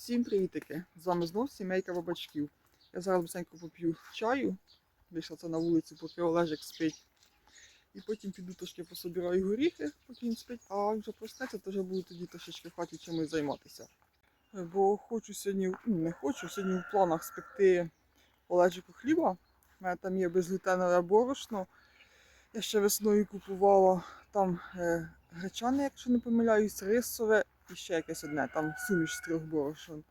Всім привітики! З вами знов сімейка бабачків. Я зараз быстренько поп'ю чаю. Вийшла це на вулицю, поки Олежик спить. І потім піду трошки пособираю горіхи, поки він спить, а вже проснеться, то вже буду тоді трошечки в хаті чимось займатися. Бо хочу сьогодні, ну не хочу, сьогодні в планах спекти Олежику хліба. У мене там є безглютенове борошно. Я ще весною купувала там е, гречане, якщо не помиляюсь, рисове і ще якесь одне, там суміш з трьох борошон.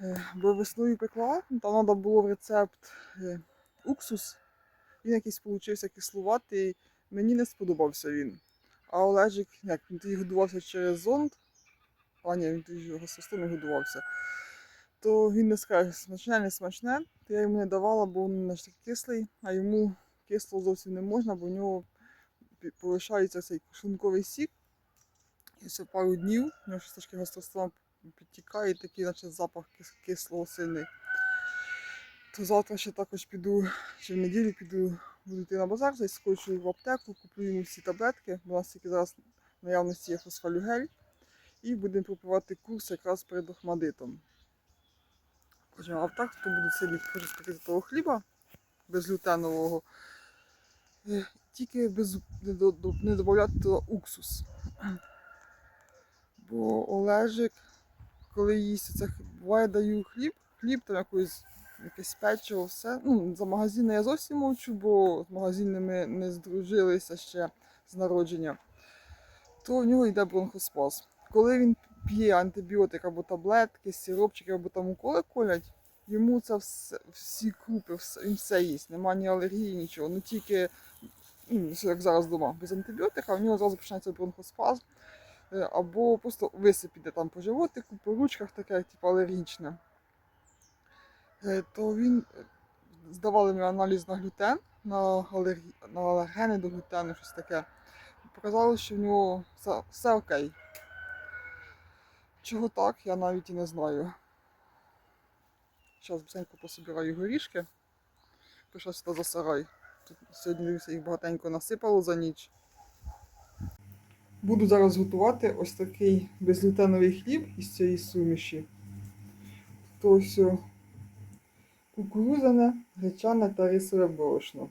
Е, Бо весною пекла, там треба було в рецепт е, уксус. Він якийсь получився кислуватий, мені не сподобався він. А Олежик, як він тоді годувався через зонд, а ні, він тоді гостростом не годувався, то він не скаже, смачне, не смачне, то я йому не давала, бо він не такий кислий, а йому кисло зовсім не можна, бо в нього повишається цей шлунковий сік. І все пару днів, у нього щось трошки гастростом підтікає, такий, наче запах кис- кислого сильний. То завтра ще також піду, чи в неділю піду, буду йти на базар, заскочу в аптеку, куплю йому всі таблетки, бо у нас тільки зараз в наявності є фосфалюгель. І будемо пропивати курс якраз перед охмадитом. А так, то буду сьогодні спекти того хліба безглютенового. Е, Тільки без, не, до- до- не додати уксус. Бо Олежик, коли їсть це, буває даю хліб, хліб там якось, якесь печиво, все. Ну, за магазини я зовсім мовчу, бо з магазинами не здружилися ще з народження. То в нього йде бронхоспаз. Коли він п'є антибіотик або таблетки, сиропчики, або там уколи колять, йому це все, всі крупи, все, він все їсть. Нема ні алергії, нічого. Ну тільки, ну, як зараз вдома, без антибіотика, в нього зразу починається бронхоспазм. Е, або просто висип іде там по животику, по ручках таке, типу алергічне. Е, То він е, здавали мені аналіз на глютен, на, алергі... на алергени до глютену, щось таке. Показало, що в нього все, все окей. Чого так, я навіть і не знаю. Зараз быстренько пособираю горішки. Пішла сюди за сарай. Тут сьогодні дивлюся, їх багатенько насипало за ніч. Буду зараз готувати ось такий безглютеновий хліб із цієї суміші. То ось о, кукурудзяне, гречане та рисове борошно.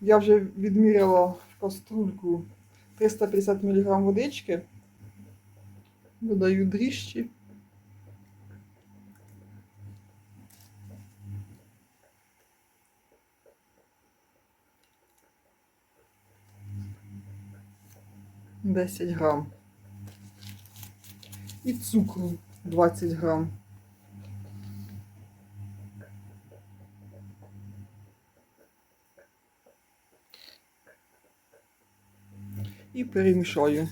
Я вже відміряла в каструльку 350 мг водички. Додаю дріжджі. Десять грам. І цукру 20 грам. І перемішаю.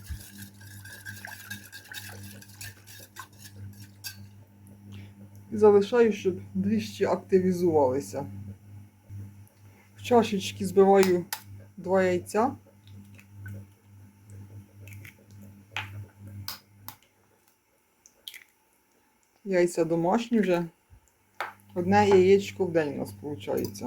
І залишаю, щоб дріжджі активізувалися. В чашечки збиваю два яйця. Яйця домашні вже. Одне яєчко в день у нас виходить.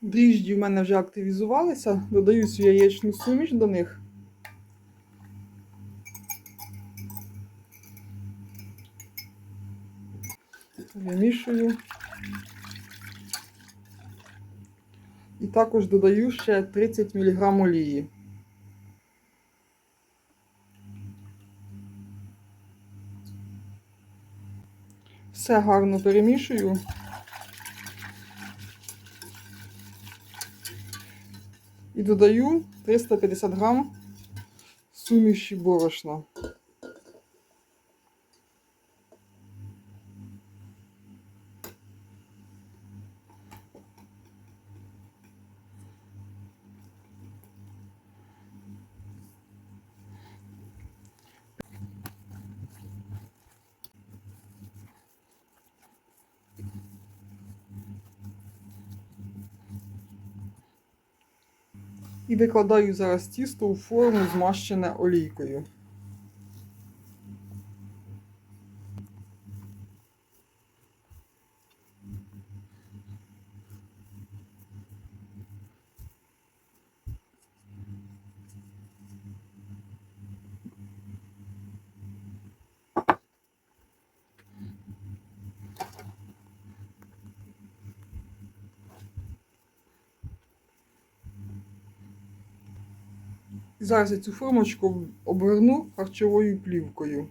Дріжджі в мене вже активізувалися. Додаю цю яєчну суміш до них. Вимішую. І також додаю ще 30 мг олії. Все гарно перемішую. І додаю 350 грам суміші борошна. І викладаю зараз тісто у форму, змащене олійкою. Зараз я цю формочку оберну харчовою плівкою.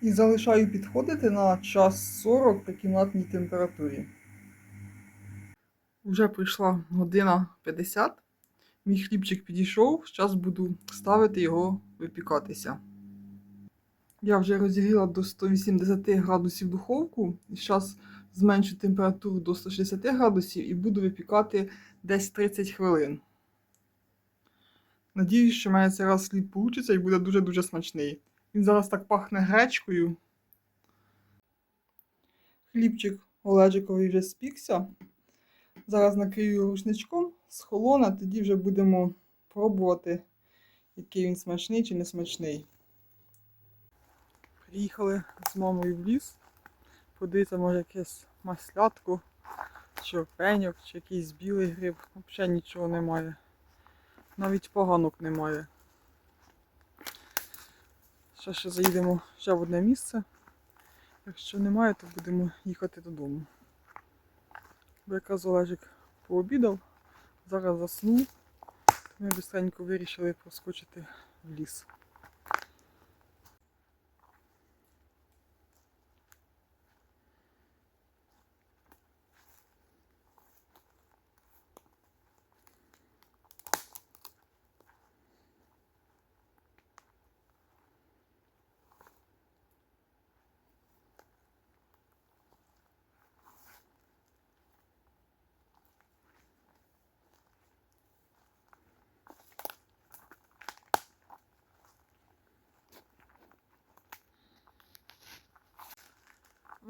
І залишаю підходити на час 40 при кімнатній температурі. Вже прийшла година 50. Мій хлібчик підійшов, зараз буду ставити його випікатися. Я вже розігріла до 180 градусів духовку. І зараз зменшу температуру до 160 градусів і буду випікати десь 30 хвилин. Надіюсь, що в мене цей раз хліб вийде і буде дуже-дуже смачний. Він зараз так пахне гречкою. Хлібчик Олежиковий вже спікся. Зараз накрию рушничком з холона, тоді вже будемо пробувати, який він смачний чи не смачний. Приїхали з мамою в ліс. Подивіться, може якесь маслятку, чи опеньок, чи якийсь білий гриб. Взагалі нічого немає. Навіть поганок немає. Зараз ще заїдемо ще в одне місце. Якщо немає, то будемо їхати додому. Бо якраз Олежик пообідав, зараз заснув, то ми швидко вирішили проскочити в ліс.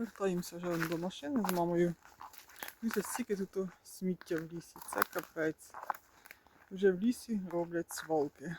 Вертаємося вже до машини з мамою. Дивіться, стільки тут сміття в лісі. Це капець. Вже в лісі роблять свалки.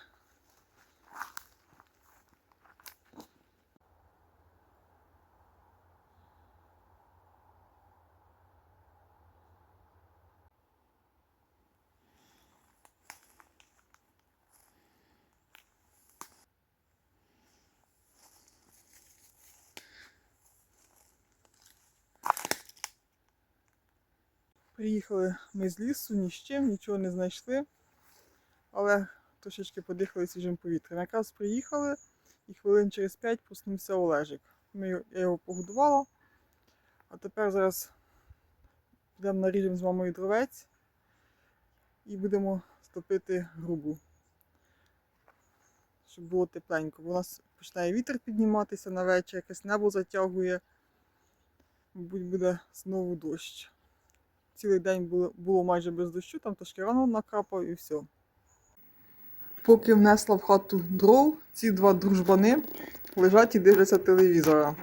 Приїхали ми з лісу, ні з чим, нічого не знайшли. Але трошечки подихали свіжим повітрям. Якраз приїхали і хвилин через п'ять проснувся Олежик. Ми, я його погодувала. А тепер зараз підемо наріжемо з мамою дровець і будемо стопити грубу. Щоб було тепленько. Бо у нас починає вітер підніматися на вечір, якесь небо затягує. Мабуть, буде знову дощ. Цілий день було, було майже без дощу, там трошки рано накрапав і все. Поки внесла в хату дров, ці два дружбани лежать і дивляться телевізора.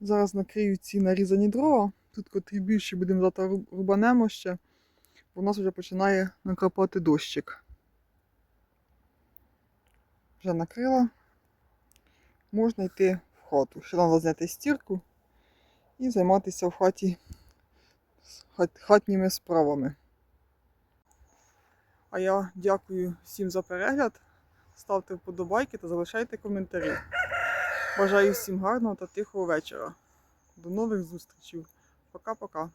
Зараз накрию ці нарізані дрова. Тут котрі більші будемо завтра рубанемо ще, бо у нас вже починає накрапати дощик. Вже накрила можна йти в хату. Ще треба зняти стірку і займатися в хаті хатніми справами. А я дякую всім за перегляд. Ставте вподобайки та залишайте коментарі. Бажаю всім гарного та тихого вечора. До нових зустрічей. Пока-пока.